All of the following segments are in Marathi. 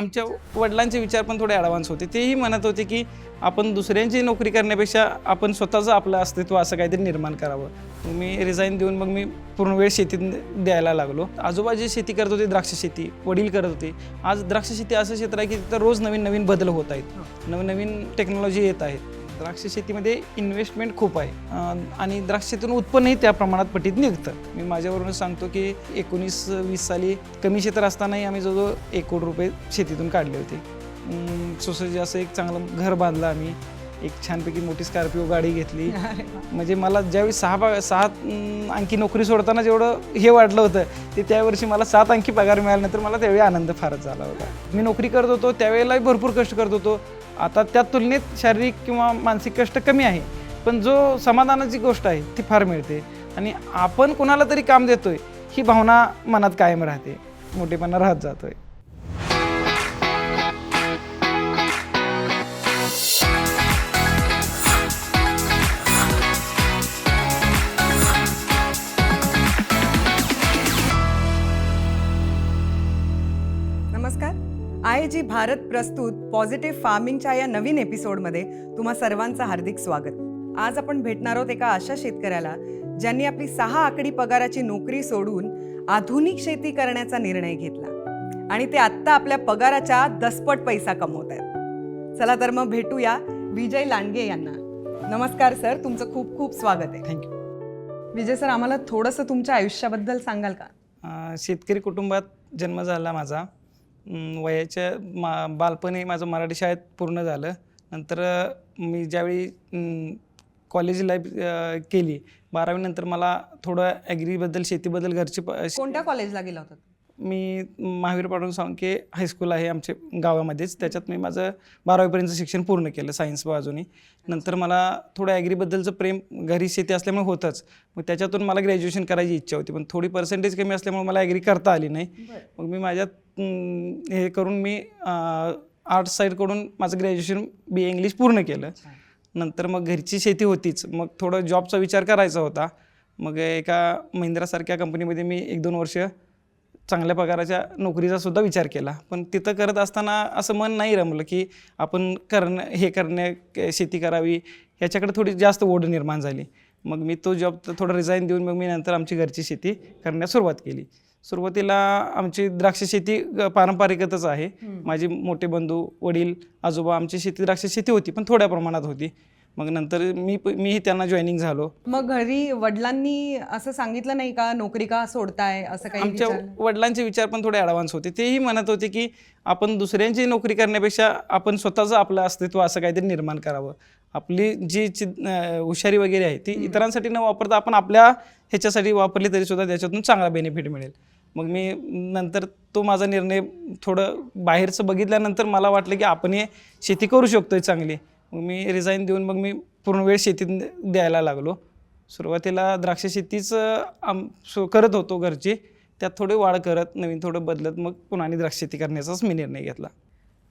आमच्या वडिलांचे विचार पण थोडे ॲडव्हान्स होते. तेही म्हणत होते की आपण दुसऱ्यांची नोकरी करण्यापेक्षा आपण स्वतःचं आपलं अस्तित्व असं काहीतरी निर्माण करावं. मी रिझाईन देऊन मग मी पूर्ण वेळ शेतीत द्यायला लागलो. आजोबा जे शेती करत होते द्राक्ष शेती वडील करत होते. आज द्राक्ष शेती असं क्षेत्र आहे की तिथं रोज नवीन नवीन बदल होत आहेत. नवीन नवीन टेक्नॉलॉजी येत आहेत. द्राक्ष शेतीमध्ये इन्व्हेस्टमेंट खूप आहे. आणि द्राक्ष शेतीतून उत्पन्नही त्या प्रमाणात पटीत निघतं. मी माझ्यावरूनच सांगतो की एकोणीस वीस साली कमी क्षेत्र असतानाही आम्ही जवळजवळ एक कोटी रुपये शेतीतून काढले होते. सोसायटी असं एक चांगलं घर बांधलं आम्ही. एक छानपैकी मोठी स्कॉर्पिओ गाडी घेतली. म्हणजे मला ज्यावेळी सहा पा सहा अंकी नोकरी सोडताना जेवढं हे वाटलं होतं ते त्यावर्षी मला सात अंकी पगार मिळाल्यानंतर मला त्यावेळी आनंद फारच झाला होता. मी नोकरी करत होतो त्यावेळेलाही भरपूर कष्ट करत होतो. आता त्या तुलनेत शारीरिक किंवा मानसिक कष्ट कमी आहे. पण जो समाधानाची गोष्ट आहे ती फार मिळते. आणि आपण कोणाला तरी काम देतोय ही भावना मनात कायम राहते. मोठेपणा राहत जातोय. आय जी भारत प्रस्तुत पॉझिटिव्ह फार्मिंगच्या या नवीन एपिसोडमध्ये तुम्हा सर्वांचं हार्दिक स्वागत. आज आपण भेटणार आहोत एका अशा शेतकऱ्याला ज्यांनी आपली सहा आकडी पगाराची नोकरी सोडून आधुनिक शेती करण्याचा निर्णय घेतला. आणि ते आत्ता आपल्या पगाराच्या दसपट पैसा कमवत आहेत. चला तर मग भेटूया विजय लांडगे यांना. नमस्कार सर तुमचं खूप खूप स्वागत आहे. थँक्यू विजय सर आम्हाला थोडंसं तुमच्या आयुष्याबद्दल सांगाल का? शेतकरी कुटुंबात जन्म झाला माझा. वयाच्या मा बालपणी माझं मराठी शाळेत पूर्ण झालं. नंतर मी ज्यावेळी कॉलेज लाईफ केली बारावीनंतर मला थोडं ॲग्रीबद्दल शेतीबद्दल घरची कोणत्या कॉलेजला गेला होता मी महावीर पाटण सांके हायस्कूल आहे आमच्या गावामध्येच. त्याच्यात मी माझं बारावीपर्यंत शिक्षण पूर्ण केलं सायन्स बाजूनी नंतर मला थोडं ॲग्रीबद्दलचं प्रेम घरी शेती असल्यामुळे होतंच. मग त्याच्यातून मला ग्रॅज्युएशन करायची इच्छा होती पण थोडी पर्सेंटेज कमी असल्यामुळे मला ॲग्री करता आली नाही. मग मी माझ्यात हे करून मी आर्ट्स साईडकडून माझं ग्रॅज्युएशन बी ए इंग्लिश पूर्ण केलं. नंतर मग घरची शेती होतीच. मग थोडं जॉबचा विचार करायचा होता. मग एका महिंद्रासारख्या कंपनीमध्ये मी एक दोन वर्ष चांगल्या पगाराच्या नोकरीचा सुद्धा विचार केला. पण तिथं करत असताना असं मन नाही रमलं की आपण करणं हे करणे शेती करावी ह्याच्याकडे थोडी जास्त ओढ निर्माण झाली. मग मी तो जॉब थोडं रिझाईन देऊन मग मी नंतर आमची घरची शेती करण्यास सुरुवात केली. सुरुवातीला आमची द्राक्ष शेती पारंपरिकतच आहे. माझे मोठे बंधू वडील आजोबा आमची शेती द्राक्ष शेती होती पण थोड्या प्रमाणात होती. मग नंतर मी मीही त्यांना जॉईनिंग झालो. मग घरी वडिलांनी असं सांगितलं नाही का नोकरी का सोडताय असं काही आमच्या? वडिलांचे विचार पण थोडे ॲडव्हान्स होते. तेही म्हणत होते की आपण दुसऱ्यांची नोकरी करण्यापेक्षा आपण स्वतःचं आपलं अस्तित्व असं काहीतरी निर्माण करावं. आपली जी हुशारी वगैरे आहे ती इतरांसाठी न वापरता आपण आपल्या ह्याच्यासाठी वापरली तरी सुद्धा त्याच्यातून चांगला बेनिफिट मिळेल. मग मी नंतर तो माझा निर्णय थोडं बाहेरचं बघितल्यानंतर मला वाटलं की आपण हे शेती करू शकतोय चांगली. मग मी रिझाईन देऊन मग मी पूर्ण वेळ शेतीत द्यायला लागलो. सुरुवातीला द्राक्ष शेतीच आम सो करत होतो घरची. त्यात थोडी वाढ करत नवीन थोडं बदलत मग पुन्हा आणि द्राक्ष शेती करण्याचाच मी निर्णय घेतला.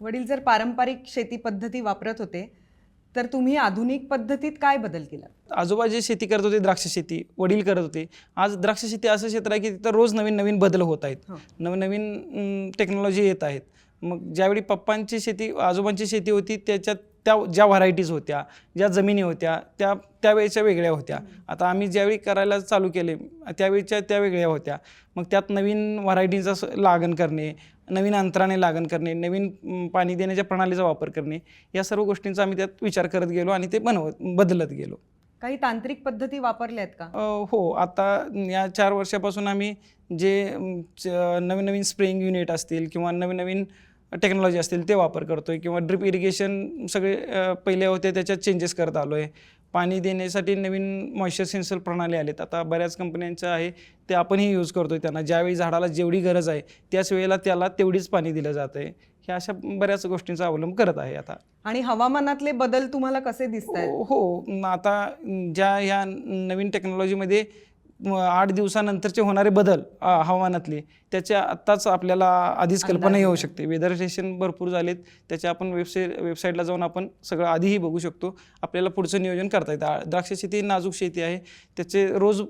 वडील जर पारंपरिक शेती पद्धती वापरत होते तर तुम्ही आधुनिक पद्धतीत काय बदल केला आजोबा जे शेती करत होते द्राक्ष शेती वडील करत होते आज द्राक्ष शेती असं क्षेत्र आहे की तिथं रोज नवीन नवीन बदल होत आहेत. हो. नवीन नवीन टेक्नॉलॉजी येत आहेत. मग ज्यावेळी पप्पांची शेती आजोबांची शेती होती त्याच्यात त्या ज्या व्हरायटीज होत्या ज्या जमिनी होत्या त्या त्यावेळेच्या वेगळ्या होत्या. आता आम्ही ज्यावेळी करायला चालू केले त्यावेळीच्या त्या वेगळ्या होत्या. मग त्यात नवीन व्हरायटीचा लागण करणे नवीन अंतराने लागण करणे नवीन पाणी देण्याच्या प्रणालीचा वापर करणे या सर्व गोष्टींचा आम्ही त्यात विचार करत गेलो आणि ते बनवत बदलत गेलो. काही तांत्रिक पद्धती वापरल्या आहेत का हो. आता या चार वर्षापासून आम्ही जे नवीन नवीन स्प्रेइंग युनिट असतील किंवा नवीन नवीन टेक्नॉलॉजी असतील ते वापर करतो आहे किंवा ड्रिप इरिगेशन सगळे पहिले होते त्याच्यात चेंजेस करत आलो आहे पाणी देण्यासाठी नवीन मॉइश्चर सेन्सर प्रणाली आलेत. आता बऱ्याच कंपन्यांचं आहे ते आपणही यूज करतो आहे त्यांना. ज्यावेळी झाडाला जेवढी गरज आहे त्याच वेळेला त्याला तेवढीच पाणी दिलं जातं आहे ह्या अशा बऱ्याच गोष्टींचा अवलंब करत आहे आता. आणि हवामानातले बदल तुम्हाला कसे दिसत हो हो. आता ज्या ह्या नवीन टेक्नॉलॉजीमध्ये आठ दिवसानंतरचे होणारे बदल हवामानातले त्याच्या आत्ताच आपल्याला आधीच कल्पना येऊ शकते. वेदर स्टेशन भरपूर झालेत त्याच्या आपण वेबसाईट वेबसाईटला जाऊन आपण सगळं आधीही बघू शकतो. आपल्याला पुढचं नियोजन करता येतं. द्राक्ष शेती नाजूक शेती आहे. त्याचे रोज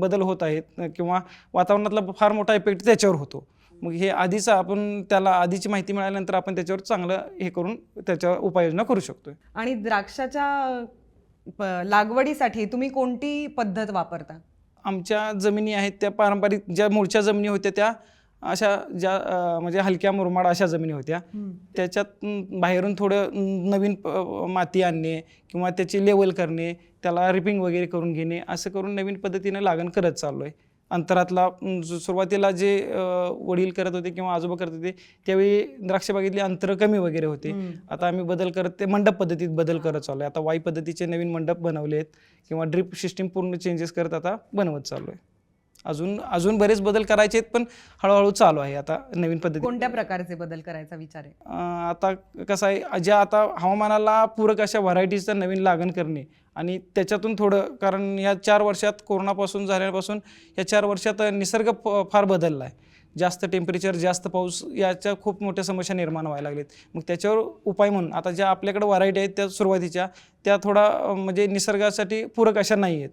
बदल होत आहेत किंवा वातावरणातला फार मोठा इफेक्ट त्याच्यावर होतो. मग हे आधीचं आपण त्याला आधीची माहिती मिळाल्यानंतर आपण त्याच्यावर चांगलं हे करून त्याच्यावर उपाययोजना करू शकतोय. आणि द्राक्षाच्या लागवडीसाठी तुम्ही कोणती पद्धत वापरता? आमच्या जमिनी आहेत त्या पारंपरिक ज्या मूळच्या जमिनी होत्या त्या अशा ज्या म्हणजे हलक्या मुरमाड अशा जमिनी होत्या. त्याच्यात बाहेरून थोडं नवीन माती आणणे किंवा त्याची लेवल करणे त्याला रिपिंग वगैरे करून घेणे असं करून नवीन पद्धतीने लागण करत चाललो आहे अंतरातला सुरुवातीला जे वडील करत होते किंवा आजोबा करत होते त्यावेळी द्राक्ष बागेतली अंतर कमी वगैरे होते. आता आम्ही बदल करत ते मंडप पद्धतीत बदल करत चाललो आहे आता वाई पद्धतीचे नवीन मंडप बनवले आहेत किंवा ड्रिप सिस्टीम पूर्ण चेंजेस करत आता बनवत चाललो आहे अजून अजून बरेच बदल करायचे आहेत पण हळूहळू चालू आहे आता नवीन पद्धती. कोणत्या प्रकारचे बदल करायचा विचार आहे? आता कसं आहे ज्या आता हवामानाला पूरक अशा व्हरायटीजचं नवीन लागण करणे आणि त्याच्यातून थोडं कारण या चार वर्षात कोरोनापासून झाल्यापासून या चार वर्षात निसर्ग फार बदलला आहे जास्त टेम्परेचर जास्त पाऊस याच्या खूप मोठ्या समस्या निर्माण व्हायला लागलेत. मग त्याच्यावर उपाय म्हणून आता ज्या आपल्याकडे व्हरायटी आहेत त्या सुरुवातीच्या त्या थोडा म्हणजे निसर्गासाठी पूरक अशा नाही आहेत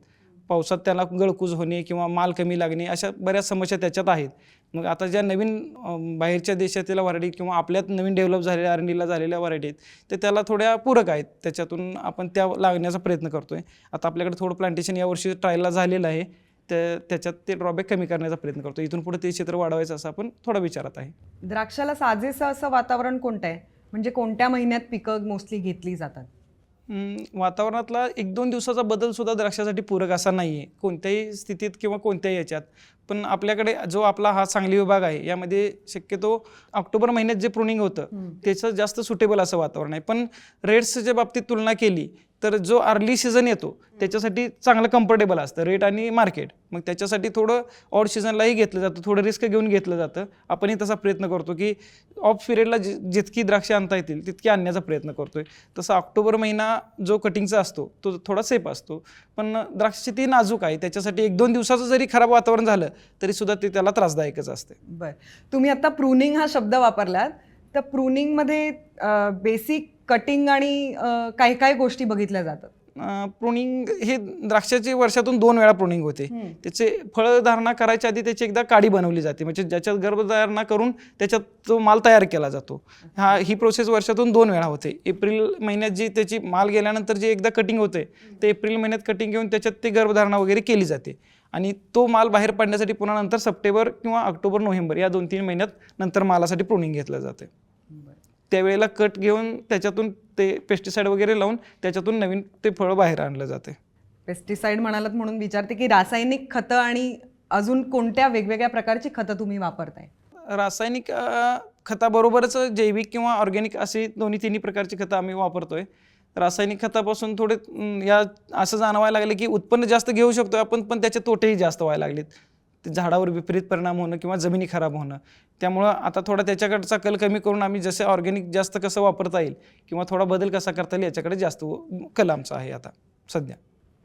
पावसात त्याला गळकूज होणे किंवा माल कमी लागणे अशा बऱ्याच समस्या त्याच्यात आहेत. मग आता ज्या नवीन बाहेरच्या देशातील व्हरायटी किंवा आपल्यात नवीन डेव्हलप झालेल्या आरणीला झालेल्या व्हरायटी आहेत ते त्याला थोड्या पूरक आहेत. त्याच्यातून आपण त्या लागण्याचा प्रयत्न करतो आहे आता आपल्याकडे थोडं प्लांटेशन यावर्षी ट्रायलला झालेलं आहे त्या त्याच्यात ते ड्रॉबॅक कमी करण्याचा प्रयत्न करतो इथून पुढे ते क्षेत्र वाढवायचं असं आपण थोडा विचारात आहे. द्राक्षाला साजेसं असं वातावरण कोणतं आहे? म्हणजे कोणत्या महिन्यात पिकं मोस्टली घेतली जातात? वातावरणातला एक दोन दिवसाचा बदल सुद्धा द्राक्षासाठी पूरक असा नाही आहे कोणत्याही स्थितीत किंवा कोणत्याही याच्यात. पण आपल्याकडे जो आपला हा सांगली विभाग आहे यामध्ये शक्यतो ऑक्टोबर महिन्यात जे प्रुनिंग होतं त्याचं जास्त सुटेबल असं वातावरण आहे. पण रेट्सच्या बाबतीत तुलना केली तर जो अर्ली सीझन येतो त्याच्यासाठी चांगलं कम्फर्टेबल असतं. रेट आणि मार्केट मग त्याच्यासाठी थोडं ऑड सीझनलाही घेतलं जातं थोडं रिस्क घेऊन घेतलं जातं. आपणही तसा प्रयत्न करतो की ऑफ पिरियडला जि जितकी द्राक्षे आणता येतील तितकी आणण्याचा प्रयत्न करतोय. तसं ऑक्टोबर महिना जो कटिंगचा असतो तो थोडा सेफ असतो. पण द्राक्षाची ती नाजूक आहे त्याच्यासाठी एक दोन दिवसाचं जरी खराब वातावरण झालं तरी सुद्धा ते त्याला त्रासदायकच असते. बर. तुम्ही आता प्रूनिंग हा शब्द वापरलात. तर प्रूनिंगमध्ये बेसिक कटिंग आणि काय काय गोष्टी बघितल्या जातात. प्रुनिंग हे द्राक्षाची वर्षातून दोन वेळा प्रुनिंग होते. त्याचे फळधारणा करायच्या आधी त्याची एकदा काडी बनवली जाते. म्हणजे ज्याच्यात गर्भधारणा करून त्याच्यात तो माल तयार केला जातो. हा ही प्रोसेस वर्षातून दोन वेळा होते. एप्रिल महिन्यात जी त्याची माल गेल्यानंतर जे एकदा कटिंग होते ते एप्रिल महिन्यात कटिंग घेऊन त्याच्यात ते गर्भधारणा वगैरे केली जाते. आणि तो माल बाहेर पडण्यासाठी पुन्हा नंतर सप्टेंबर किंवा ऑक्टोबर नोव्हेंबर या दोन तीन महिन्यात नंतर मालासाठी प्रुनिंग घेतलं जाते. त्यावेळेला कट घेऊन त्याच्यातून ते पेस्टिसाईड वगैरे लावून त्याच्यातून नवीन ते फळं बाहेर आणलं जाते. पेस्टिसाइड म्हणालात म्हणून विचारते की रासायनिक खतं आणि अजून कोणत्या वेगवेगळ्या प्रकारची खतं तुम्ही वापरताय? रासायनिक खताबरोबरच जैविक किंवा ऑर्गॅनिक अशी दोन्ही तिन्ही प्रकारची खतं आम्ही वापरतोय. रासायनिक खतापासून थोडे या असं जाणवायला लागले की उत्पन्न जास्त घेऊ शकतो आपण पण त्याचे तोटेही जास्त व्हायला लागलेत. ते झाडावर विपरीत परिणाम होणं किंवा जमिनी खराब होणं. त्यामुळं आता थोडा त्याच्याकडचा कल कमी करून आम्ही जसे ऑर्गॅनिक जास्त कसं वापरता येईल किंवा थोडा बदल कसा करता येईल याच्याकडे जास्त कल आमचा आहे आता सध्या.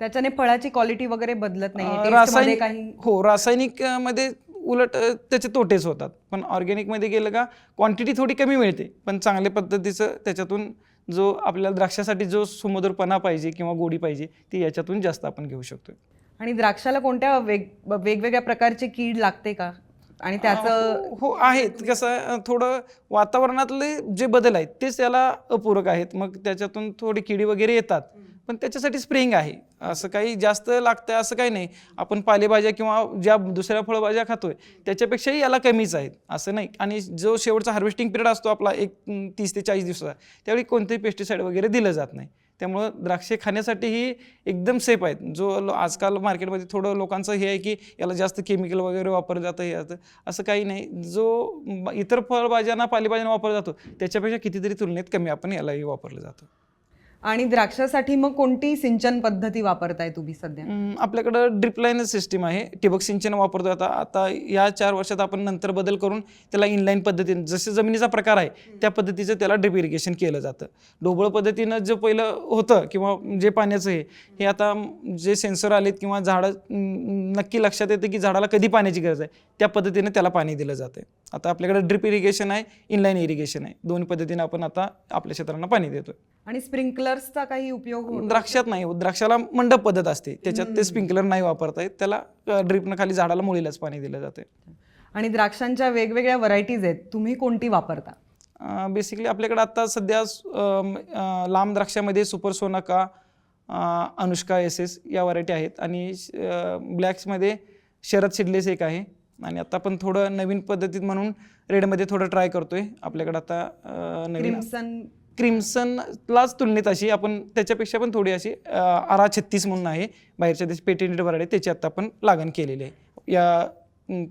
त्याच्याने फळाची क्वालिटी वगैरे बदलत नाही रासायनिक हो रासायनिकमध्ये उलट त्याचे तोटेच होतात. पण ऑर्गॅनिकमध्ये गेलं का क्वांटिटी थोडी कमी मिळते. पण चांगल्या पद्धतीचं त्याच्यातून जो आपल्याला द्राक्षासाठी जो सुमधुरपणा पाहिजे किंवा गोडी पाहिजे ती याच्यातून जास्त आपण घेऊ शकतो आणि द्राक्षाला कोणत्या वेग वेगवेगळ्या प्रकारची कीड लागते का? आणि त्याचं हो हो, आहेत. कसं थोडं वातावरणातले जे बदल आहेत तेच त्याला अपूरक आहेत. मग त्याच्यातून थोडी किडी वगैरे येतात. पण त्याच्यासाठी स्प्रेइंग आहे. असं काही जास्त लागतं असं काही नाही. आपण पालेभाज्या किंवा ज्या दुसऱ्या फळभाज्या खातोय त्याच्यापेक्षाही याला कमीच आहेत. असं नाही. आणि जो शेवटचा हार्वेस्टिंग पिरियड असतो आपला एक तीस ते चाळीस दिवसाचा त्यावेळी कोणतेही पेस्टिसाईड वगैरे दिलं जात नाही. त्यामुळं द्राक्षे खाण्यासाठीही एकदम सेफ आहेत. जो लो- आजकाल मार्केटमध्ये थोडं लोकांचं हे आहे की याला जास्त केमिकल वगैरे वापरलं जातं हे जातं असं काही नाही. जो इतर फळभाज्यांना पालेभाज्यांना वापरला जातो त्याच्यापेक्षा कितीतरी तुलनेत कमी आपण यालाही वापरलं जातं. आणि द्राक्षासाठी मग कोणती सिंचन पद्धती वापरताय तुम्ही सध्या? आपल्याकडं ड्रिपलाईन सिस्टीम आहे. ठिबक सिंचन वापरतो आता. आता या चार वर्षात आपण नंतर बदल करून त्याला इनलाईन पद्धतीने जसे जमिनीचा प्रकार आहे त्या पद्धतीचं त्याला ड्रिप इरिगेशन केलं जातं. ढोबळ पद्धतीनं जे पहिलं होतं किंवा जे पाण्याचं हे हे आता जे सेन्सर आलेत किंवा झाडं नक्की लक्षात येतं की झाडाला कधी पाण्याची गरज आहे त्या पद्धतीने त्याला पाणी दिलं जातं आता आपल्याकडे ड्रिप इरिगेशन आहे इनलाईन इरिगेशन आहे. दोन्ही पद्धतीने आपण आता आपल्या क्षेत्रांना पाणी देतोय. आणि स्प्रिंकलर्सचा काही उपयोग? द्राक्षात नाही होत. द्राक्षाला मंडप पद्धत असते. त्याच्यात ते स्प्रिंकलर नाही वापरता येत. त्याला ड्रिपनं खाली झाडाला मुळीलाच पाणी दिलं जाते आणि द्राक्षांच्या वेगवेगळ्या व्हरायटीज आहेत. तुम्ही कोणती वापरता? बेसिकली आपल्याकडे आता सध्या लांब द्राक्षामध्ये super Sonaka Anushka S S या व्हरायटी आहेत. आणि ब्लॅक्समध्ये शरद सिडलेस एक आहे. आणि आता पण थोडं नवीन पद्धतीत म्हणून रेडमध्ये थोडं ट्राय करतोय. आपल्याकडे आता नवीन क्रिम्सन. क्रिम्सनलाच तुलनेत अशी आपण त्याच्यापेक्षा पण थोडी अशी आरा छत्तीस म्हणून आहे. बाहेरच्या देश पेटेंटेड व्हरायटी त्याची आता आपण लागण केलेली आहे. या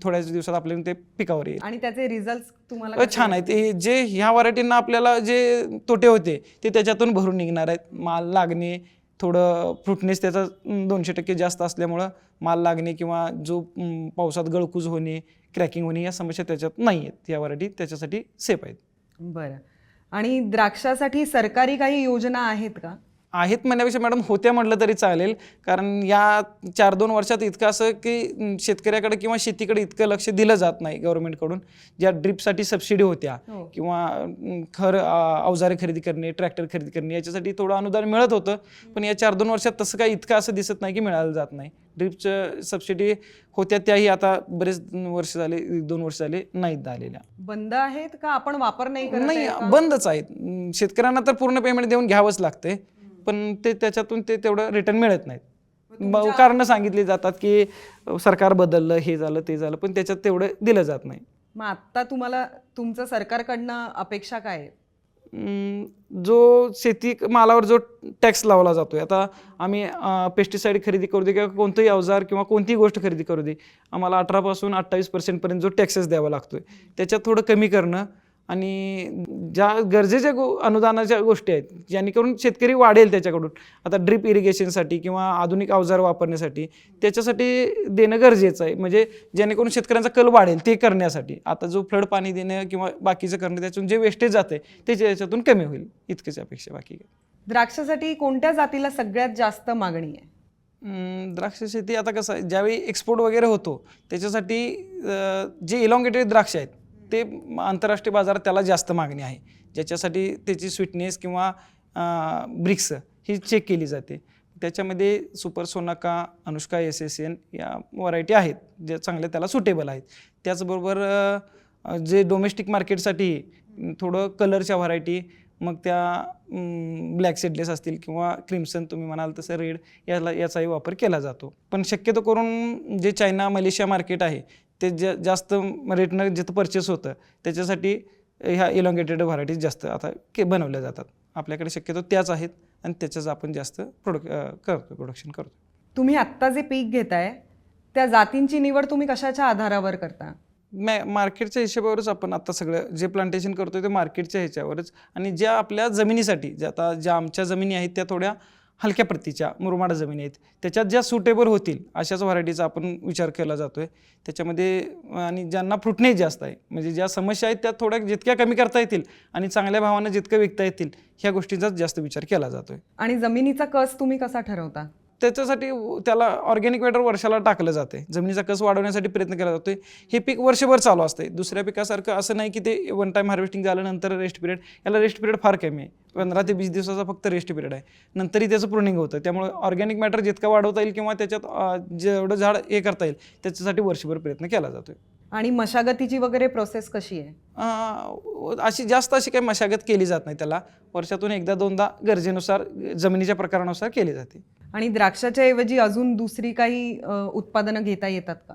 थोड्याच दिवसात आपल्याला ते पिकावर येईल. आणि त्याचे रिझल्ट तुम्हाला छान आहे ते जे ह्या व्हरायटींना आपल्याला जे तोटे होते ते त्याच्यातून भरून निघणार आहेत. माल लागणे थोडं फ्रुटनेस त्याचा दोनशे टक्के जास्त असल्यामुळं माल लागणे किंवा जो पावसात गळकूज होणे क्रॅकिंग होणे या समस्या त्याच्यात नाही आहेत. या व्हरायटी त्याच्यासाठी सेफ आहेत. बरं. आणि द्राक्षासाठी सरकारी काही योजना आहेत का? आहेत म्हणण्यापेक्षा मॅडम होत्या म्हटलं तरी चालेल. कारण या चार दोन वर्षात इतकं असं की शेतकऱ्याकडे किंवा शेतीकडे इतकं लक्ष दिलं जात नाही गव्हर्नमेंटकडून. ज्या ड्रिपसाठी सबसिडी होत्या हो. किंवा खर अवजारे खरेदी करणे ट्रॅक्टर खरेदी करणे याच्यासाठी थोडं अनुदान मिळत होतं. पण या चार दोन वर्षात तसं काही इतकं असं दिसत नाही की मिळालं जात नाही. ड्रिपचं सबसिडी होत्या त्याही आता बरेच वर्ष झाले दोन वर्ष झाले नाहीत झालेल्या बंद आहेत का? आपण वापर नाही नाही? बंदच आहेत. शेतकऱ्यांना तर पूर्ण पेमेंट देऊन घ्यावंच लागते पण ते त्याच्यातून ते तेवढं रिटर्न मिळत नाहीत. कारण सांगितली जातात की सरकार बदललं हे झालं ते झालं पण त्याच्यात तेवढं दिलं जात नाही. मग आता तुम्हाला तुमचं सरकारकडनं अपेक्षा काय आहे? जो शेती मालावर जो टॅक्स लावला जातोय आता आम्ही पेस्टिसाईड खरेदी करू दे किंवा कोणतंही अवजार किंवा कोणतीही गोष्ट खरेदी करू दे आम्हाला अठरापासून अठ्ठावीस पर्सेंटपर्यंत जो टॅक्सेस द्यावा लागतोय त्याच्यात थोडं कमी करणं आणि ज्या गरजेच्या गो अनुदानाच्या गोष्टी आहेत जेणेकरून शेतकरी वाढेल त्याच्याकडून. आता ड्रिप इरिगेशनसाठी किंवा आधुनिक अवजार वापरण्यासाठी त्याच्यासाठी देणं गरजेचं आहे. म्हणजे जेणेकरून शेतकऱ्यांचा कल वाढेल ते करण्यासाठी. आता जो फ्लड पाणी देणं किंवा बाकीचं करणं त्याच्यातून जे वेस्टेज जाते ते त्याच्यातून कमी होईल. इतकंच अपेक्षा बाकी. द्राक्षासाठी कोणत्या जातीला सगळ्यात जास्त मागणी आहे? द्राक्ष शेती आता कसं आहे ज्यावेळी एक्सपोर्ट वगैरे होतो त्याच्यासाठी जे इलॉंगेटेड द्राक्ष आहेत ते आंतरराष्ट्रीय बाजारात त्याला जास्त मागणी आहे. ज्याच्यासाठी त्याची स्वीटनेस किंवा ब्रिक्स ही चेक केली जाते. त्याच्यामध्ये super Sonaka Anushka S S N या व्हरायटी आहेत ज्या चांगल्या त्याला सुटेबल आहेत. त्याचबरोबर जे डोमेस्टिक मार्केटसाठी थोडं कलरच्या व्हरायटी मग त्या ब्लॅक सेडलेस असतील किंवा क्रिम्सन तुम्ही म्हणाल तसं रेड याला याचाही वापर केला जातो. पण शक्यतो करून जे चायना मलेशिया मार्केट आहे ते जा जास्त रेटनं जिथं परचेस होतं त्याच्यासाठी ह्या इलॉंगेटेड व्हरायटीज जास्त आता के बनवल्या जातात. आपल्याकडे शक्यतो त्याच आहेत आणि त्याच्याच आपण जास्त प्रोडक्ट करतो प्रोडक्शन करतो तुम्ही आत्ता जे पीक घेताय त्या जातींची निवड तुम्ही कशाच्या आधारावर करता? मॅ मार्केटच्या हिशोबावरच आपण आता सगळं जे प्लांटेशन करतोय ते मार्केटच्या ह्याच्यावरच. आणि ज्या आपल्या जमिनीसाठी ज्या आता ज्या आमच्या जमिनी आहेत त्या थोड्या हलक्या प्रतीच्या मुरमाड जमिनी आहेत. त्याच्यात ज्या सुटेबल होतील अशाच व्हरायटीचा आपण विचार केला जातो आहे त्याच्यामध्ये आणि ज्यांना फ्रुटनेस जास्त आहे म्हणजे ज्या समस्या आहेत त्या थोड्या जितक्या कमी करता येतील आणि चांगल्या भावानं जितकं विकता येतील ह्या गोष्टींचाच जास्त विचार केला जातो आहे आणि जमिनीचा कस तुम्ही कसा ठरवता? त्याच्यासाठी त्याला ऑर्गॅनिक मॅटर वर्षाला टाकलं जाते जमिनीचा कस वाढवण्यासाठी प्रयत्न केला जातो हे पीक वर्षभर चालू असते दुसऱ्या पिकासारखं असं नाही की ते वन टाईम हार्वेस्टिंग झाल्यानंतर रेस्ट पिरियड याला रेस्ट पिरियड फार कमी आहे. पंधरा ते वीस दिवसाचा फक्त रेस्ट पिरियड आहे. नंतरही त्याचं प्रुनिंग होतं. त्यामुळे ऑर्गॅनिक मॅटर जितका वाढवता येईल किंवा त्याच्यात जेवढं झाड हे करता येईल त्याच्यासाठी वर्षभर प्रयत्न केला जातोय. आणि मशागतीची वगैरे प्रोसेस कशी आहे? अं, अशी जास्त अशी काही मशागत केली जात नाही त्याला. वर्षातून एकदा दोनदा गरजेनुसार जमिनीच्या प्रकारानुसार केली जाते. आणि द्राक्षाच्या ऐवजी अजून दुसरी काही अ, उत्पादनं घेता येतात का?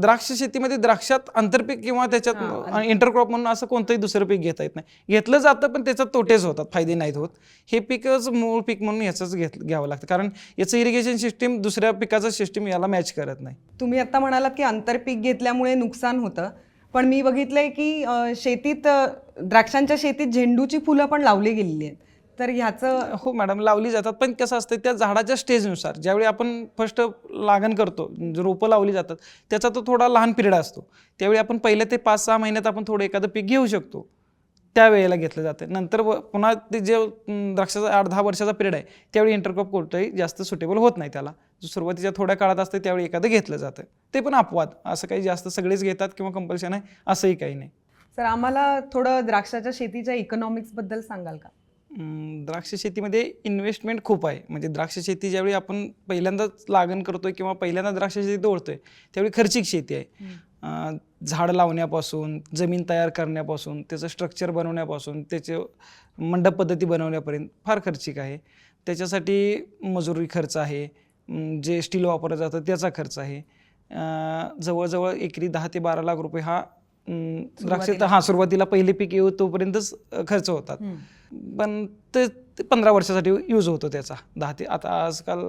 द्राक्ष शेतीमध्ये द्राक्षात आंतरपीक किंवा त्याच्यात इंटरक्रॉप म्हणून असं कोणतंही दुसरं पीक घेता येत नाही. घेतलं जातं पण त्याच्यात तोटेच होतात फायदे नाहीत होत. हे पीकच मूळ पीक म्हणून याचंच घेत घ्यावं लागतं. कारण याचं इरिगेशन सिस्टीम दुसऱ्या पिकाचं सिस्टीम याला मॅच करत नाही. तुम्ही आता म्हणालात की आंतरपीक घेतल्यामुळे नुकसान होतं. पण मी बघितलंय की शेतीत द्राक्षांच्या शेतीत झेंडूची फुलं पण लावली गेलेली आहेत. तर ह्याचं हो मॅडम लावली जातात. पण कसं असतं त्या झाडाच्या स्टेजनुसार ज्यावेळी आपण फर्स्ट लागण करतो रोपं लावली जातात त्याचा तो थोडा लहान पिरियड असतो. त्यावेळी आपण पहिल्या ते पाच सहा महिन्यात आपण थोडं एखादं पीक घेऊ शकतो. त्या वेळेला घेतलं जातं. नंतर व- पुन्हा ते जे द्राक्षाचा आठ दहा वर्षाचा पिरियड आहे त्यावेळी इंटरक्रॉप कोणतंही जास्त सुटेबल होत नाही त्याला. जो सुरुवातीच्या थोड्या काळात असतं त्यावेळी एखादं घेतलं जातं. ते पण अपवाद. असं काही जास्त सगळेच घेतात किंवा कंपल्शन आहे असंही काही नाही. सर आम्हाला थोडं द्राक्षाच्या शेतीच्या इकॉनॉमिक्सबद्दल सांगाल का? द्राक्ष शेतीमध्ये इन्व्हेस्टमेंट खूप आहे. म्हणजे द्राक्ष शेती ज्यावेळी आपण पहिल्यांदाच लागण करतोय किंवा पहिल्यांदा द्राक्ष शेती ओढतोय त्यावेळी खर्चिक शेती आहे. झाड लावण्यापासून जमीन तयार करण्यापासून त्याचं स्ट्रक्चर बनवण्यापासून त्याचे मंडप पद्धती बनवण्यापर्यंत फार खर्चिक आहे. त्याच्यासाठी मजुरी खर्च आहे. जे स्टील वापरलं जातं त्याचा खर्च आहे. जवळजवळ एकरी दहा ते बारा लाख रुपये हा द्राक्ष सुरुवातीला. हा सुरुवातीला पहिले पीक येऊ तोपर्यंतच खर्च होतात. पण ते पंधरा वर्षासाठी यूज होतो त्याचा. दहा ते आता आजकाल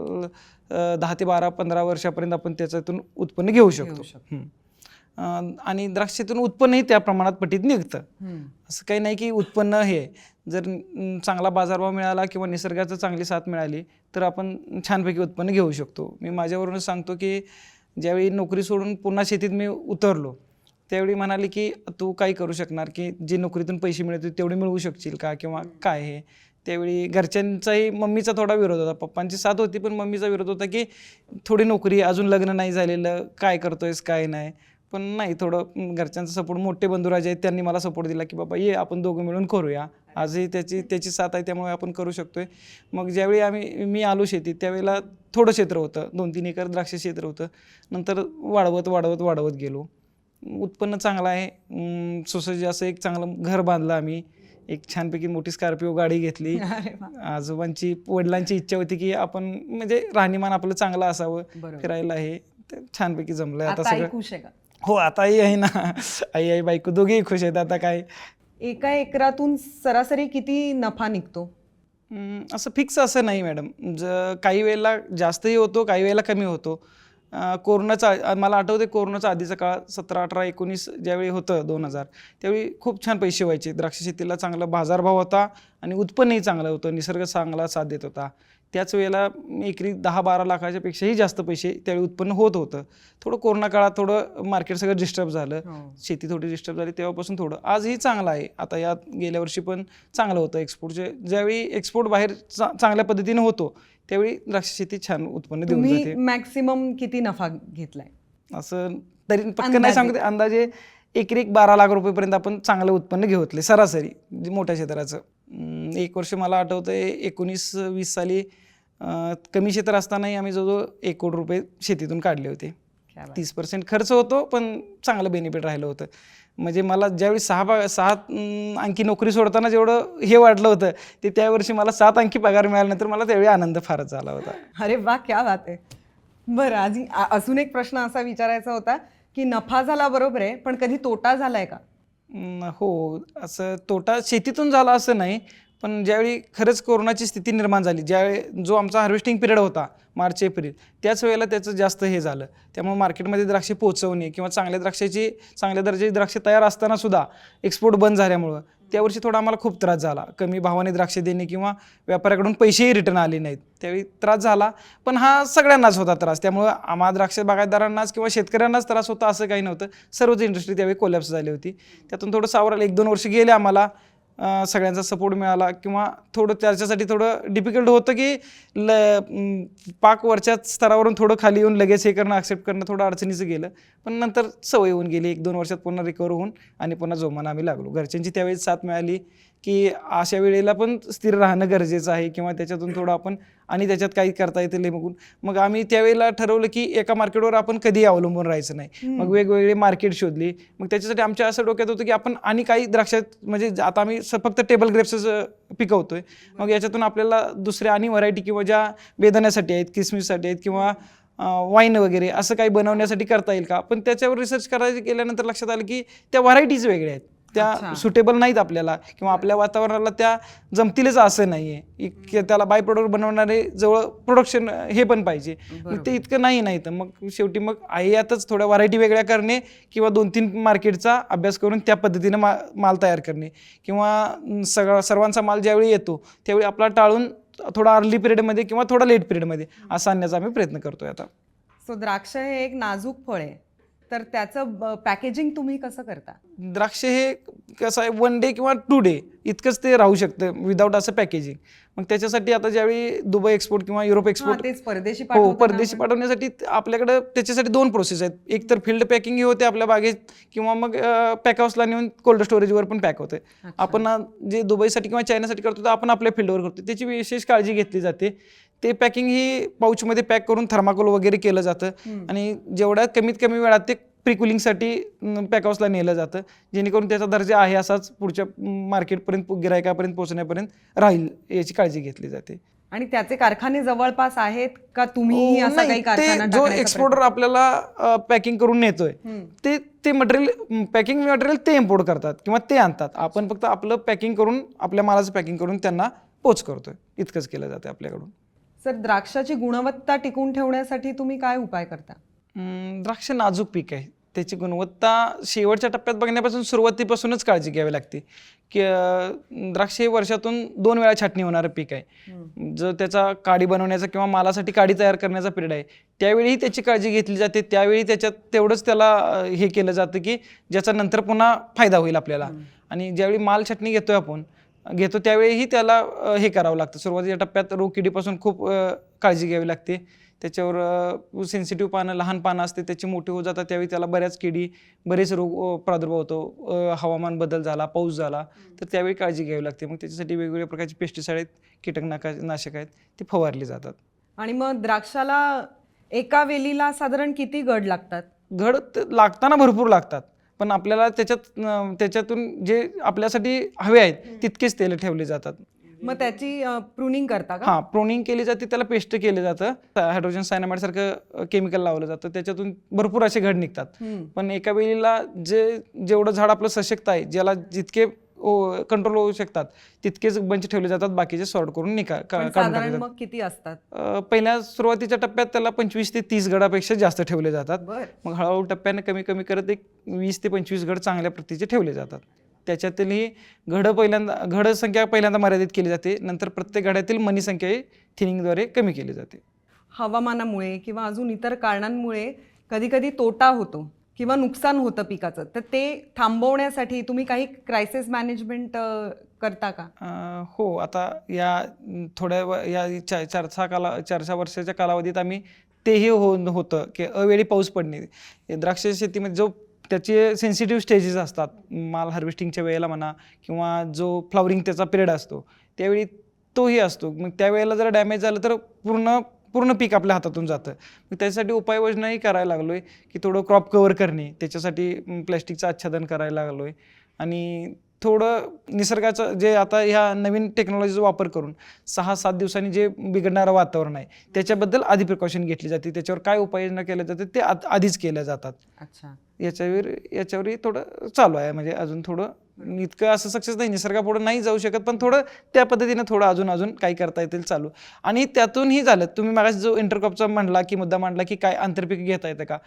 दहा ते बारा पंधरा वर्षापर्यंत आपण त्याच्यातून उत्पन्न घेऊ शकतो. आणि द्राक्षातून उत्पन्नही त्या प्रमाणात पटीत निघतं. असं काही नाही की उत्पन्न हे जर चांगला बाजारभाव मिळाला किंवा निसर्गाचं चांगली साथ मिळाली तर आपण छानपैकी उत्पन्न घेऊ शकतो. मी माझ्यावरूनच सांगतो की ज्यावेळी नोकरी सोडून पुन्हा शेतीत मी उतरलो त्यावेळी म्हणाले की तू काय करू शकणार? की जे नोकरीतून पैसे मिळतील तेवढे मिळवू शकशील का? किंवा काय हे? त्यावेळी घरच्यांचाही मम्मीचा थोडा विरोध होता. पप्पांची साथ होती पण मम्मीचा विरोध होता की थोडी नोकरी अजून लग्न नाही झालेलं काय करतोयस काय नाही? पण नाही थोडं घरच्यांचा सपोर्ट मोठे बंधुराजे आहेत त्यांनी मला सपोर्ट दिला की बाबा ये आपण दोघं मिळून करूया. आजही त्याची त्याची साथ आहे त्यामुळे आपण करू शकतोय. मग ज्यावेळी आम्ही मी आलो शेतीत त्यावेळेला थोडं क्षेत्र होतं. दोन तीन एकर द्राक्ष क्षेत्र होतं. नंतर वाढवत वाढवत वाढवत गेलो. उत्पन्न चांगलं आहे. सुसज्ज असं एक चांगलं घर बांधलं आम्ही. एक छानपैकी मोठी स्कॉर्पिओ गाडी घेतली. आजोबांची वडिलांची इच्छा होती की आपण म्हणजे राहणीमान आपलं चांगलं असावं. फिरायला हे छानपैकी जमलंय. आता सगळं खुश आहे का? हो आता आई आहे ना. आई आई बायको दोघेही खुश आहेत. आता काय? एका एकरातून सरासरी किती नफा निघतो? असं फिक्स असं नाही मॅडम. ज काही वेळेला जास्तही होतो काही वेळेला कमी होतो. कोरोनाचा मला आठवते कोरोनाचा आधीचा काळ सतरा अठरा एकोणीस ज्यावेळी होतं दोन हजार त्यावेळी खूप छान पैसे व्हायचे. द्राक्ष शेतीला चांगला बाजारभाव होता आणि उत्पन्नही चांगलं होतं. निसर्ग चांगला साथ देत होता. त्याच वेळेला एकरी दहा बारा लाखाच्या पेक्षाही जास्त पैसे त्यावेळी उत्पन्न होत होतं. थोडं कोरोना काळात थोडं मार्केट सगळं डिस्टर्ब झालं. शेती थोडी डिस्टर्ब झाली. तेव्हापासून थोडं. आजही चांगलं आहे. आता यात गेल्या वर्षी पण चांगलं होतं एक्सपोर्टचे ज्यावेळी एक्सपोर्ट बाहेर चा चांगल्या पद्धतीने होतो त्यावेळी द्राक्ष शेती छान उत्पन्न देऊन जाते. मॅक्सिमम किती नफा घेतलाय? असं तरी अंदाजे. नाही सांगते. अंदाजे एकरी एक बारा लाख रुपयेपर्यंत आपण चांगलं उत्पन्न घेतले सरासरी मोठ्या क्षेत्राचं एक वर्ष मला आठवतंय एकोणीस वीस साली कमी क्षेत्र असतानाही आम्ही जवळजवळ एक कोटी रुपये शेतीतून काढले होते. तीस पर्सेंट खर्च होतो पण चांगलं बेनिफिट राहिलं होतं. म्हणजे मला ज्यावेळी सहा पा सहा अंकी नोकरी सोडताना जेवढं हे वाटलं होतं ते त्यावर्षी मला सात अंकी पगार मिळाल्यानंतर मला त्यावेळी आनंद फारच झाला होता. अरे वा क्या बात आहे. बरं आधी आ- अजून एक प्रश्न असा विचारायचा होता की नफा झाला बरोबर आहे पण कधी तोटा झालाय का? हो असं तोटा शेतीतून झाला असं नाही पण ज्यावेळी खरंच कोरोनाची स्थिती निर्माण झाली ज्यावेळी जो आमचा हार्वेस्टिंग पिरियड होता मार्च एप्रिल त्याच वेळेला त्याचं जास्त हे झालं. त्यामुळे मार्केटमध्ये द्राक्षे पोचवणे किंवा चांगल्या द्राक्षाची चांगल्या दर्जाची द्राक्षे तयार असताना सुद्धा एक्सपोर्ट बंद झाल्यामुळं त्यावर्षी थोडा आम्हाला खूप त्रास झाला. कमी भावाने द्राक्षे देणे किंवा व्यापाऱ्याकडून पैसेही रिटर्न आले नाहीत. त्यावेळी त्रास झाला पण हा सगळ्यांनाच होता त्रास. त्यामुळं आम्हा द्राक्ष बागायतदारांनाच किंवा शेतकऱ्यांनाच त्रास होता असं काही नव्हतं. सर्वच इंडस्ट्री त्यावेळी कोलॅप्स झाली होती. त्यातून थोडं सावरायला एक दोन वर्ष गेले आम्हाला. सगळ्यांचा सपोर्ट मिळाला किंवा थोडं त्याच्यासाठी थोडं डिफिकल्ट होतं की ल पाकवरच्या पाक वरच्या स्तरावरून थोडं खाली येऊन लगेच हे करणं ॲक्सेप्ट करणं थोडं अडचणीचं गेलं. पण नंतर सवय होऊन गेली. एक दोन वर्षात पुन्हा रिकवर होऊन आणि पुन्हा जोमानं आम्ही लागलो. घरच्यांची त्यावेळी साथ मिळाली की अशा वेळेला पण स्थिर राहणं गरजेचं आहे किंवा त्याच्यातून थोडं आपण आणि त्याच्यात काही करता येतं हे बघून. मग आम्ही त्यावेळेला ठरवलं की एका मार्केटवर आपण कधीही अवलंबून राहायचं नाही. मग वेगवेगळे मार्केट शोधली. मग त्याच्यासाठी आमच्या असं डोक्यात होतं की आपण आणि काही द्राक्षात म्हणजे आता आम्ही स- फक्त टेबल ग्रेप्सच पिकवतोय. मग याच्यातून आपल्याला दुसऱ्या आणि व्हरायटी किंवा ज्या बेदाण्यासाठी आहेत किसमिससाठी आहेत किंवा वाईन वगैरे असं काही बनवण्यासाठी करता येईल का? पण त्याच्यावर रिसर्च करायला गेल्यानंतर लक्षात आलं की त्या व्हरायटीज वेगळ्या आहेत. त्या सुटेबल नाहीत आपल्याला किंवा आपल्या वातावरणाला त्या जमतीलच असं नाही आहे त्याला बाय प्रोडक्ट बनवणारे जवळ प्रोडक्शन हे पण पाहिजे. मग ते इतकं नाही नाही तर मग शेवटी मग आहे यातच थोड्या व्हरायटी वेगळ्या करणे किंवा दोन तीन मार्केटचा अभ्यास करून त्या पद्धतीने मा माल तयार करणे. किंवा सगळा सर्वांचा माल ज्यावेळी येतो त्यावेळी आपला टाळून थोडा अर्ली पिरियडमध्ये किंवा थोडा लेट पिरियडमध्ये असं आणण्याचा आम्ही प्रयत्न करतोय आता. सो द्राक्ष हे एक नाजूक फळ आहे. तर त्याचं पॅकेजिंग तुम्ही कसं करता? द्राक्ष हे कसं आहे वन डे किंवा टू डे इतकंच ते राहू शकतं विदाऊट असं पॅकेजिंग मग त्याच्यासाठी आता ज्यावेळी दुबई एक्सपोर्ट किंवा युरोप एक्सपोर्ट तेच परदेशी हो परदेशी पाठवण्यासाठी आपल्याकडे त्याच्यासाठी दोन प्रोसेस आहेत. एक तर फिल्ड पॅकिंग ही होते आपल्या बागेत किंवा मग पॅक हाऊसला नेऊन कोल्ड स्टोरेजवर पण पॅक होते. आपण जे दुबईसाठी किंवा चायनासाठी करतो आपण आपल्या फील्डवर करतो. त्याची विशेष काळजी घेतली जाते. ते पॅकिंग ही पाऊचमध्ये पॅक करून थर्माकोल वगैरे केलं जातं. आणि जेवढ्या कमीत कमी वेळात ते प्रिकुलिंगसाठी पॅक हाऊसला नेलं जातं. जेणेकरून त्याचा दर्जा आहे असाच पुढच्या मार्केटपर्यंत गिरायकापर्यंत पोहोचण्यापर्यंत राहील याची काळजी घेतली जाते. आणि त्याचे कारखाने जवळपास आहेत का तुम्ही हो, असा काही ते कारखाना जो एक्सपोर्टर आपल्याला पॅकिंग करून नेतोय. ते ते मटेरियल पॅकिंग मटेरियल ते इम्पोर्ट करतात किंवा ते आणतात. आपण फक्त आपलं पॅकिंग करून आपल्या मालाचं पॅकिंग करून त्यांना पोच करतोय. इतकंच केलं जातं आपल्याकडून. सर द्राक्षाची गुणवत्ता टिकून ठेवण्यासाठी तुम्ही काय उपाय करता? द्राक्ष नाजूक पीक आहे. त्याची गुणवत्ता शेवटच्या टप्प्यात बघण्यापासून सुरुवातीपासूनच काळजी घ्यावी लागते. की द्राक्ष हे वर्षातून दोन वेळा छाटणी होणारं पीक आहे. जो त्याचा काडी बनवण्याचा किंवा मालासाठी काडी तयार करण्याचा पिरियड आहे त्यावेळीही त्याची काळजी घेतली जाते. त्यावेळी त्याच्यात तेवढंच त्याला हे केलं जातं की ज्याचा नंतर पुन्हा फायदा होईल आपल्याला. आणि ज्यावेळी माल छाटणी घेतोय आपण घेतो त्यावेळीही त्याला हे करावं लागतं. सुरुवातीच्या टप्प्यात रोग किडीपासून खूप काळजी घ्यावी लागते. त्याच्यावर सेन्सिटिव्ह पानं लहान पानं असते त्याची मोठी होत जातात त्यावेळी त्याला बऱ्याच किडी बरेच रोग प्रादुर्भाव होतो. हवामान बदल झाला पाऊस झाला तर त्यावेळी काळजी घ्यावी लागते. मग त्याच्यासाठी वेगवेगळ्या प्रकारचे पेस्टिसाइड आहेत कीटकनाका नाशक आहेत ते फवारली जातात. आणि मग द्राक्षाला एका वेलीला साधारण किती गड लागतात? घड त- लागताना भरपूर लागतात. पण आपल्याला त्याच्यात त्याच्यातून जे आपल्यासाठी हवे आहेत तितकेच तेल ठेवले जातात. मग त्याची प्रुनिंग करता का? हां प्रोनिंग केली जाते त्याला पेस्ट केलं जातं. हायड्रोजन सायनामाइड सारखं केमिकल लावलं जातं. त्याच्यातून भरपूर असे घड निघतात. पण एका वेळेला जे जेवढं झाड आपलं सशक्त आहे ज्याला जितके कंट्रोल होऊ शकतात. तितकेच बंच ठेवले जातात बाकीचे सॉर्ट करून निका का- पण काढून टाकले साधारण जातात. मग किती असतात? पहिल्या सुरुवातीच्या टप्प्यात त्याला पंचवीस ते तीस गडापेक्षा जास्त ठेवले जातात. मग हळूहळू टप्प्याने कमी कमी करत एक वीस ते पंचवीस घड चांगल्या प्रतीचे ठेवले जातात. त्याच्यातीलही घडं पहिल्यांदा घड संख्या पहिल्यांदा मर्यादित केली जाते. नंतर प्रत्येक घड्यातील मनी संख्या ही थिनिंगद्वारे कमी केली जाते. हवामानामुळे किंवा अजून इतर कारणांमुळे कधी कधी तोटा होतो. किंवा नुकसान होतं पिकाचं तर ते थांबवण्यासाठी तुम्ही काही क्रायसिस मॅनेजमेंट करता का? हो. आता या थोड्या व- या चर्चा काला चर्चा वर्षाच्या कालावधीत आम्ही तेही हो होतं की अवेळी पाऊस पडणे. द्राक्ष शेतीमध्ये जो त्याचे सेन्सिटिव्ह स्टेजेस असतात. माल हार्वेस्टिंगच्या वेळेला म्हणा किंवा जो फ्लावरिंग त्याचा पिरियड असतो त्यावेळी तोही असतो. मग त्यावेळेला जर डॅमेज झालं तर पूर्ण पूर्ण पीक आपल्या हातातून जातं. मग त्यासाठी उपाययोजनाही करायला लागलो आहे की थोडं क्रॉप कवर करणे त्याच्यासाठी प्लॅस्टिकचं आच्छादन करायला लागलो आहे आणि थोडं निसर्गाचं जे आता ह्या नवीन टेक्नॉलॉजीचा वापर करून सहा सात दिवसांनी जे बिघडणारं वातावरण आहे त्याच्याबद्दल आधी प्रिकॉशन घेतली जाते. त्याच्यावर काय उपाययोजना केल्या जातात ते आध- आधीच केल्या जातात. अच्छा. याच्यावर याच्यावरही थोडं चालू आहे. म्हणजे अजून थोडं इतकं असं सक्सेस नाही निसर्गापुढं नाही जाऊ शकत पण थोडं त्या पद्धतीनं थोडं अजून अजून काही करता येतील चालू. आणि त्यातूनही झालं तुम्ही मागास जो इंटरक्रॉपचा म्हणला की मुद्दा मांडला की काय आंतरपीक घेता येतं का?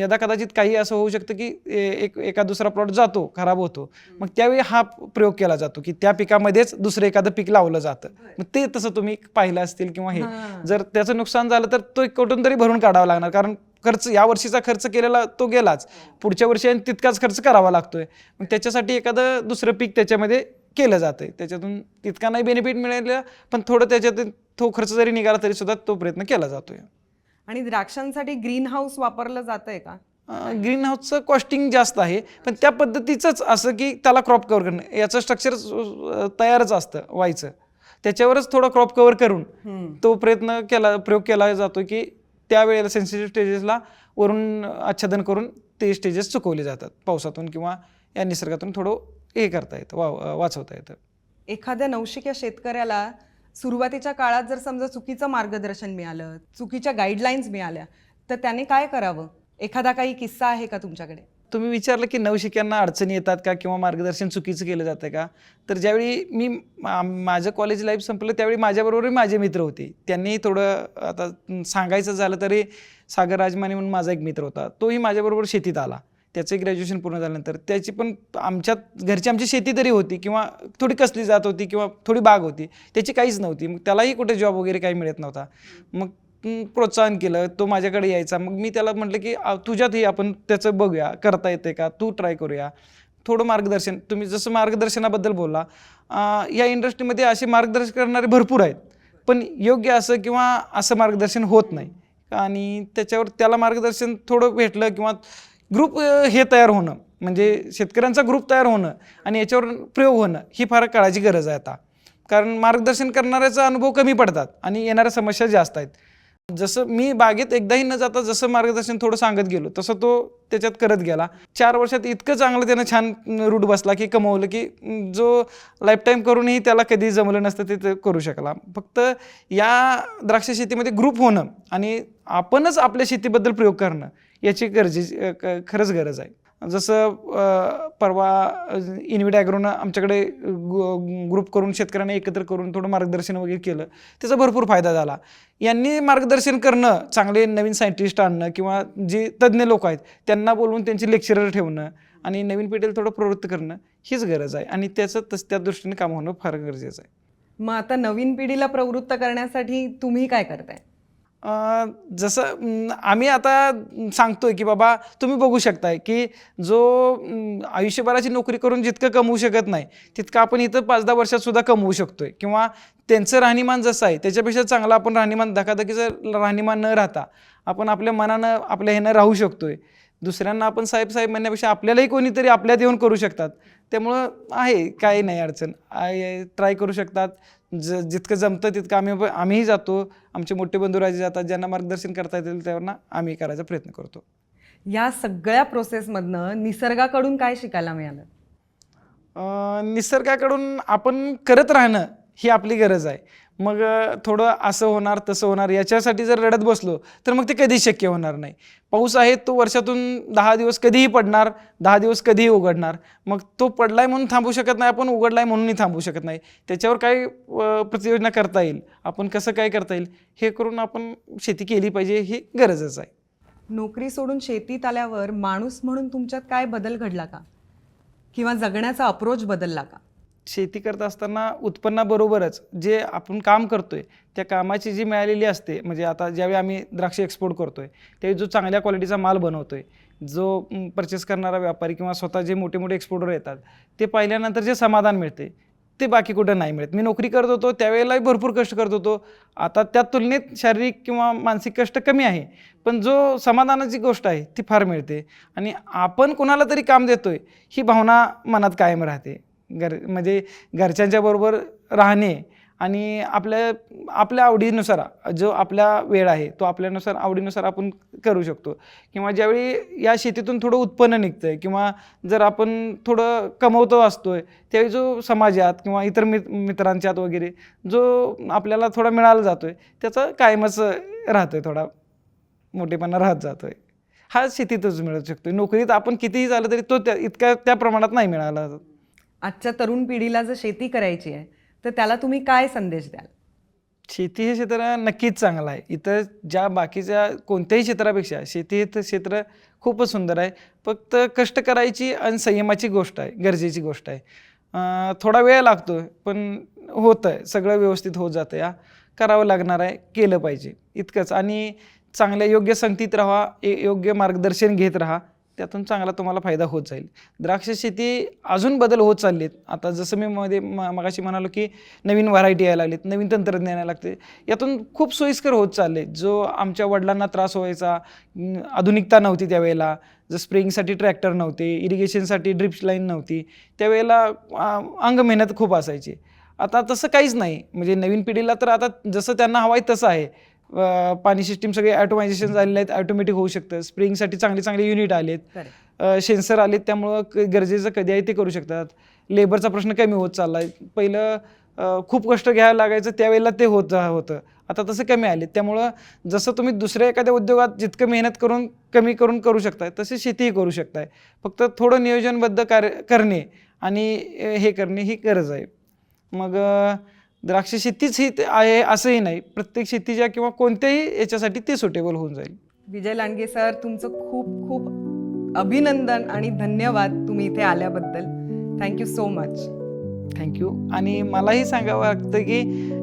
यदा कदाचित काही असं होऊ शकतं की एक एका दुसरा प्लॉट जातो खराब होतो. मग त्यावेळी हा प्रयोग केला जातो की त्या पिकामध्येच दुसरं एखादं पीक लावलं जातं. मग ते तसं तुम्ही पाहिलं असतील किंवा हां. जर त्याचं नुकसान झालं तर तो कुठून तरी भरून काढावा लागणार कारण खर्च या वर्षीचा खर्च केलेला तो गेलाच. पुढच्या वर्षी आणि तितकाच खर्च करावा लागतोय. मग त्याच्यासाठी एखादं दुसरं पीक त्याच्यामध्ये केलं जातंय. त्याच्यातून तितका नाही बेनिफिट मिळालं पण थोडं त्याच्यातून तो खर्च जरी निघाला तरी सुद्धा तो प्रयत्न केला जातोय. आणि द्राक्षांसाठी ग्रीन हाऊस वापरलं जातंय का? ग्रीन हाऊसचं कॉस्टिंग जास्त आहे पण त्या पद्धतीचंच असं की त्याला क्रॉप कव्हर करणं. याचं स्ट्रक्चर तयारच असतं व्हायचं. त्याच्यावरच थोडं क्रॉप कव्हर करून. तो प्रयत्न केला प्रयोग केला जातो की त्यावेळेला सेन्सिटिव्ह स्टेजेसला वरून आच्छादन करून ते स्टेजेस चुकवले जातात. पावसातून किंवा या निसर्गातून थोडं हे करता येतं वा वाचवता येतं. एखाद्या नवशिक्या शेतकऱ्याला सुरुवातीच्या काळात जर समजा चुकीचं मार्गदर्शन मिळालं चुकीच्या गाईडलाईन्स मिळाल्या तर त्याने काय करावं? एखादा काही किस्सा आहे का तुमच्याकडे? तुम्ही विचारलं की नवशिक्यांना अडचणी येतात का किंवा मार्गदर्शन चुकीचं केलं जातं का? तर ज्यावेळी मी माझं कॉलेज लाईफ संपलं त्यावेळी माझ्याबरोबरही माझे मित्र होते. त्यांनी थोडं आता सांगायचं झालं तरी सागर राजमाने म्हणून माझा एक मित्र होता. तोही माझ्याबरोबर शेतीत आला. त्याचं ग्रॅज्युएशन पूर्ण झाल्यानंतर. त्याची पण आमच्यात घरची आमची शेती तरी होती किंवा थोडी कसली जात होती किंवा थोडी बाग होती. त्याची काहीच नव्हती. मग त्यालाही कुठे जॉब वगैरे काही मिळत नव्हता. मग प्रोत्साहन केलं तो माझ्याकडे यायचा. मग मी त्याला म्हटलं की तुझ्यातही आपण त्याचं बघूया करता येते का? तू ट्राय करूया. थोडं मार्गदर्शन तुम्ही जसं मार्गदर्शनाबद्दल बोलला या इंडस्ट्रीमध्ये असे मार्गदर्शन करणारे भरपूर आहेत. पण योग्य असं किंवा असं मार्गदर्शन होत नाही. आणि त्याच्यावर त्याला मार्गदर्शन थोडं भेटलं किंवा ग्रुप हे तयार होणं म्हणजे शेतकऱ्यांचा ग्रुप तयार होणं आणि याच्यावर प्रयोग होणं ही फार काळाची गरज आहे आता. कारण मार्गदर्शन करणाऱ्याचा अनुभव कमी पडतात आणि येणाऱ्या समस्या जास्त आहेत. जसं मी बागेत एकदाही न जाता जसं मार्गदर्शन थोडं सांगत गेलो तसं तो त्याच्यात करत गेला. चार वर्षात इतकं चांगलं त्यानं छान रूट बसला की कमवलं की जो लाईफटाईम करूनही त्याला कधी जमलं नसतं ते करू शकला. फक्त या द्राक्ष शेतीमध्ये ग्रुप होणं आणि आपणच आपल्या शेतीबद्दल प्रयोग करणं याची गरजेची खरंच गरज आहे. जसं परवा इन्व्हिट ॲग्रोनं आमच्याकडे गु- ग्रुप करून शेतकऱ्यांना एकत्र करून थोडं मार्गदर्शन वगैरे केलं. त्याचा भरपूर फायदा झाला. यांनी मार्गदर्शन करणं चांगले नवीन सायंटिस्ट आणणं किंवा जे तज्ज्ञ लोक आहेत त्यांना बोलवून त्यांचे लेक्चरर ठेवणं आणि नवीन पिढीला थोडं प्रवृत्त करणं हीच गरज आहे. आणि त्याचं तस त्या दृष्टीने काम होणं फार गरजेचं आहे. मग आता नवीन पिढीला प्रवृत्त करण्यासाठी तुम्ही काय करताय? जसं आम्ही आता सांगतोय की बाबा तुम्ही बघू शकताय की जो आयुष्यभराची नोकरी करून जितकं कमवू शकत नाही तितकं आपण इथं पाच दहा वर्षात सुद्धा कमवू शकतोय. किंवा त्यांचं राहणीमान जसं आहे त्याच्यापेक्षा चांगलं आपण राहणीमान धकाधकीचं राहणीमान न राहता आपण आपल्या मनानं आपल्या ह्यानं राहू शकतोय. दुसऱ्यांना आपण साहेब साहेब म्हणण्यापेक्षा आपल्यालाही कोणीतरी आपल्यात येऊन करू शकतात. त्यामुळं आहे काही नाही अडचण. ट्राय करू शकतात. ज जितकं जमतं तितकं आम्ही आम्हीही जातो. आमचे मोठे बंधुराजे जातात ज्यांना मार्गदर्शन करता येतील त्यांना आम्ही करायचा प्रयत्न करतो. या सगळ्या प्रोसेसमधनं निसर्गाकडून काय शिकायला मिळालं? निसर्गाकडून आपण करत राहणं ही आपली गरज आहे. मग थोडं असं होणार तसं होणार याच्यासाठी जर रडत बसलो तर मग ते कधीच शक्य होणार नाही. पाऊस आहे तो वर्षातून दहा दिवस कधीही पडणार दहा दिवस कधीही उघडणार. मग तो पडलाय म्हणून थांबू शकत नाही आपण उघडलाय म्हणूनही थांबू शकत नाही. त्याच्यावर काय प्रतियोजना करता येईल? आपण कसं काय करता येईल? हे करून आपण शेती केली पाहिजे हे गरजच आहे. नोकरी सोडून शेतीत आल्यावर माणूस म्हणून तुमच्यात काय बदल घडला का? किंवा जगण्याचा अप्रोच बदलला का? शेती करत असताना उत्पन्नाबरोबरच जे आपण काम करतोय त्या कामाची जी मिळालेली असते म्हणजे आता ज्यावेळी आम्ही द्राक्ष एक्सपोर्ट करतोय त्यावेळी जो चांगल्या क्वालिटीचा माल बनवतोय जो परचेस करणारा व्यापारी किंवा स्वतः जे मोठे मोठे एक्सपोर्टर येतात ते पाहिल्यानंतर जे समाधान मिळते ते बाकी कुठं नाही मिळत. मी नोकरी करत होतो त्यावेळेलाही भरपूर कष्ट करत होतो. आता त्या तुलनेत शारीरिक किंवा मानसिक कष्ट कमी आहे पण जो समाधानाची गोष्ट आहे ती फार मिळते. आणि आपण कोणाला तरी काम देतोय ही भावना मनात कायम राहते. घर म्हणजे घरच्यांच्या बरोबर राहणे आणि आपल्या आपल्या आवडीनुसार जो आपला वेळ आहे तो आपल्यानुसार आवडीनुसार आपण करू शकतो. किंवा ज्यावेळी या शेतीतून थोडं उत्पन्न निघतं आहे किंवा जर आपण थोडं कमवतो असतो आहे त्यावेळी जो समाजात किंवा इतर मित मित्रांच्यात वगैरे जो आपल्याला थोडा मिळाला जातो आहे त्याचा कायमच राहतो आहे थोडा मोठेपणा राहत जातो आहे हा शेतीतच मिळू शकतो नोकरीत आपण कितीही झालं तरी तो त्या इतक्या त्या प्रमाणात नाही मिळाला आजच्या तरुण पिढीला जर शेती करायची आहे तर त्याला तुम्ही काय संदेश द्याल? शेती हे क्षेत्र नक्कीच चांगलं आहे. इतर ज्या बाकीच्या कोणत्याही क्षेत्रापेक्षा शेती हे क्षेत्र खूपच सुंदर आहे. फक्त कष्ट करायची आणि संयमाची गोष्ट आहे गरजेची गोष्ट आहे. थोडा वेळ लागतो पण होतं आहे सगळं व्यवस्थित होत जातं. या करावं लागणार आहे केलं पाहिजे. इतकंच. आणि चांगल्या योग्य संगतीत राहा ए- योग्य मार्गदर्शन घेत राहा. त्यातून चांगला तुम्हाला फायदा होत जाईल. द्राक्ष शेती अजून बदल होत चाललेत. आता जसं मी मध्ये म- मगाशी म्हणालो की नवीन व्हरायटी यायला लागलीत नवीन तंत्रज्ञान यायला लागते. यातून खूप सोयीस्कर होत चालले. जो आमच्या वडिलांना त्रास व्हायचा आधुनिकता नव्हती त्यावेळेला. जर स्प्रिंगसाठी ट्रॅक्टर नव्हते इरिगेशनसाठी ड्रिप्स लाईन नव्हती. त्यावेळेला अंग मेहनत खूप असायची. आता तसं काहीच नाही. म्हणजे नवीन पिढीला तर आता जसं त्यांना हवं आहे तसं आहे. पाणी सिस्टीम सगळे ॲटोमायझेशन झालेले आहेत ॲटोमॅटिक होऊ शकतं. स्प्रिंगसाठी चांगले चांगले युनिट आलेत. सेन्सर आलेत त्यामुळं क- गरजेचं कधी आहे ते करू शकतात. लेबरचा प्रश्न कमी होत चालला आहे पहिलं खूप कष्ट घ्यायला लागायचं त्यावेळेला ते होत होतं. आता तसं कमी आले त्यामुळं जसं तुम्ही दुसऱ्या एखाद्या उद्योगात जितकं मेहनत करून कमी करून करू शकताय तसे शेतीही करू शकताय. फक्त थोडं नियोजनबद्ध कार्य करणे आणि हे करणे ही गरज आहे. मग द्राक्ष शेतीच ही आहे असंही नाही. प्रत्येक शेतीच्या किंवा कोणत्याही याच्यासाठी ते सुटेबल होऊन जाईल. विजय लांडगे सर तुमचं खूप खूप अभिनंदन आणि धन्यवाद तुम्ही इथे आल्याबद्दल. थँक्यू सो मच थँक्यू आणि मलाही सांगावं लागतं की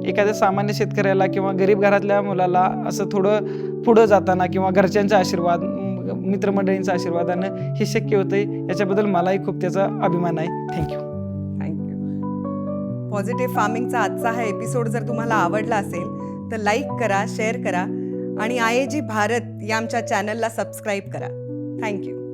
एखाद्या सामान्य शेतकऱ्याला किंवा गरीब घरातल्या मुलाला असं थोडं पुढं जाताना किंवा घरच्यांचा आशीर्वाद म, मित्रमंडळींच्या आशीर्वादानं हे शक्य होतंय याच्याबद्दल मलाही खूप त्याचा अभिमान आहे. थँक्यू पॉझिटिव्ह फार्मिंगचा आजचा हा एपिसोड जर तुम्हाला आवडला असेल तर लाईक करा शेअर करा आणि आय ए जी भारत या आमच्या चॅनलला सबस्क्राईब करा. थँक्यू